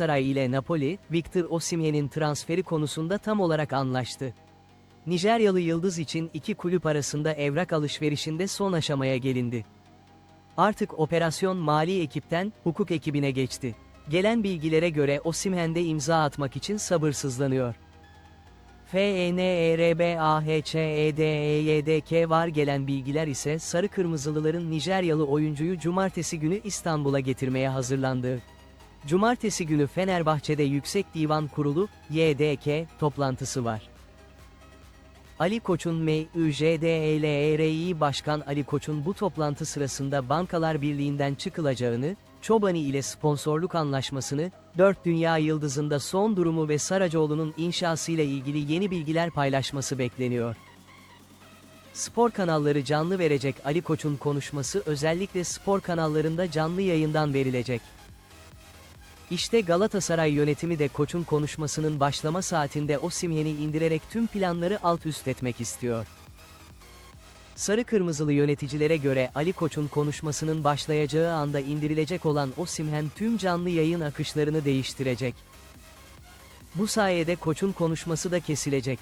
Galatasaray ile Napoli, Victor Osimhen'in transferi konusunda tam olarak anlaştı. Nijeryalı yıldız için iki kulüp arasında evrak alışverişinde son aşamaya gelindi. Artık operasyon mali ekipten hukuk ekibine geçti. Gelen bilgilere göre Osimhen de imza atmak için sabırsızlanıyor. E FENERBAHÇEDEYDK var gelen bilgiler ise Sarı Kırmızılıların Nijeryalı oyuncuyu cumartesi günü İstanbul'a getirmeye hazırlandığı. Cumartesi günü Fenerbahçe'de Yüksek Divan Kurulu, YDK, toplantısı var. Ali Koç'un MÜJDELRİ Başkan Ali Koç'un bu toplantı sırasında Bankalar Birliği'nden çıkılacağını, Çobani ile sponsorluk anlaşmasını, 4 Dünya Yıldızı'nda son durumu ve Saracoğlu'nun inşasıyla ilgili yeni bilgiler paylaşması bekleniyor. Spor kanalları canlı verecek Ali Koç'un konuşması özellikle spor kanallarında canlı yayından verilecek. İşte Galatasaray yönetimi de Koç'un konuşmasının başlama saatinde Osimhen'i indirerek tüm planları alt üst etmek istiyor. Sarı kırmızılı yöneticilere göre Ali Koç'un konuşmasının başlayacağı anda indirilecek olan Osimhen tüm canlı yayın akışlarını değiştirecek. Bu sayede Koç'un konuşması da kesilecek.